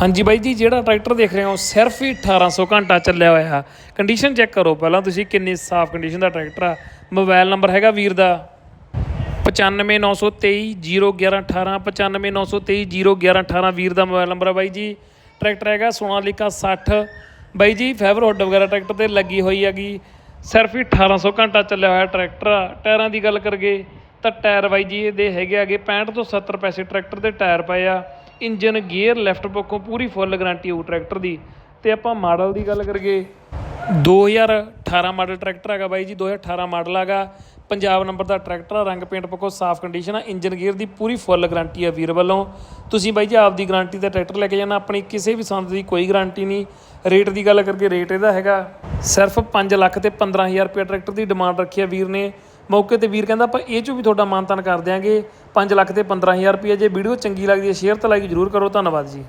ਹਾਂਜੀ ਬਾਈ ਜੀ, ਜਿਹੜਾ ਟਰੈਕਟਰ ਦੇਖ ਰਹੇ ਹੋ, ਸਿਰਫ ਹੀ 1800 ਘੰਟਾ ਚੱਲਿਆ ਹੋਇਆ ਕੰਡੀਸ਼ਨ ਚੈੱਕ ਕਰੋ ਪਹਿਲਾਂ ਤੁਸੀਂ ਕਿੰਨੀ ਸਾਫ਼ ਕੰਡੀਸ਼ਨ ਦਾ ਟਰੈਕਟਰ ਆ। ਮੋਬਾਈਲ ਨੰਬਰ ਹੈਗਾ ਵੀਰ ਦਾ। 9593201118 9593201118 ਵੀਰ ਦਾ ਮੋਬਾਈਲ ਨੰਬਰ ਆ ਬਾਈ ਜੀ। ਟਰੈਕਟਰ ਹੈਗਾ ਸੋਨਾਲੀਕਾ 60 ਬਾਈ ਜੀ ਫਾਈਬਰ ਹੁੱਡ ਵਗੈਰਾ ਟਰੈਕਟਰ ਤੇ ਲੱਗੀ ਹੋਈ ਹੈਗੀ। ਸਿਰਫ ਹੀ 1800 ਘੰਟਾ ਚੱਲਿਆ ਹੋਇਆ ਟਰੈਕਟਰ ਆ। ਟਾਇਰਾਂ ਦੀ ਗੱਲ ਕਰਗੇ ਤਾਂ ਟਾਇਰ ਬਾਈ ਜੀ, ਇਹਦੇ ਹੈਗੇ ਆਗੇ 65 ਤੋਂ 70 ਪੈਸੇ ਟਰੈਕਟਰ ਦੇ ਟਾਇਰ ਪਏ ਆ। ਇੰਜਨ ਗੇਅਰ ਲੈਫਟ ਪੱਖੋਂ ਪੂਰੀ ਫੁੱਲ ਗਾਰੰਟੀ ਹੋਊ ਟਰੈਕਟਰ ਦੀ। ਤੇ ਆਪਾਂ ਮਾਡਲ ਦੀ ਗੱਲ ਕਰਗੇ 2018 ਮਾਡਲ ਟਰੈਕਟਰ ਹੈਗਾ ਬਾਈ ਜੀ 2018 ਮਾਡਲ ਹੈਗਾ। ਪੰਜਾਬ ਨੰਬਰ ਦਾ ਟਰੈਕਟਰ ਆ, ਰੰਗ ਪੇਂਟ ਪੱਖੋਂ ਸਾਫ਼ ਕੰਡੀਸ਼ਨ ਆ, ਇੰਜਨ ਗੇਅਰ ਦੀ ਪੂਰੀ ਫੁੱਲ ਗਾਰੰਟੀ ਆ ਵੀਰ ਵੱਲੋਂ। ਤੁਸੀਂ ਬਾਈ ਜੀ ਆਪਦੀ ਗਾਰੰਟੀ ਦਾ ਟਰੈਕਟਰ ਲੈ ਕੇ ਜਾਣਾ, ਆਪਣੀ ਕਿਸੇ ਵੀ ਸੰਦ ਦੀ ਕੋਈ ਗਾਰੰਟੀ ਨਹੀਂ। ਰੇਟ ਦੀ ਗੱਲ ਕਰਕੇ ਰੇਟ ਇਹਦਾ ਹੈਗਾ ਸਿਰਫ 5 ਲੱਖ ਤੇ 15000 ਰੁਪਏ ਟਰੈਕਟਰ ਦੀ ਡਿਮਾਂਡ ਰੱਖੀ ਆ ਵੀਰ ਨੇ। ਮੌਕੇ ਤੇ ਵੀਰ ਕਹਿੰਦਾ, ਆਪਾਂ ਇਹ ਚੋਂ ਵੀ ਤੁਹਾਡਾ ਮਾਨਤਾਨ ਕਰ ਦਿਆਂਗੇ। 5 ਲੱਖ ਤੇ 15000 ਰੁਪਏ ਜੇ ਵੀਡੀਓ ਚੰਗੀ ਲੱਗਦੀ ਹੈ, ਸ਼ੇਅਰ ਤਾਂ ਲਾਈਕ ਜ਼ਰੂਰ ਕਰੋ। ਧੰਨਵਾਦ ਜੀ।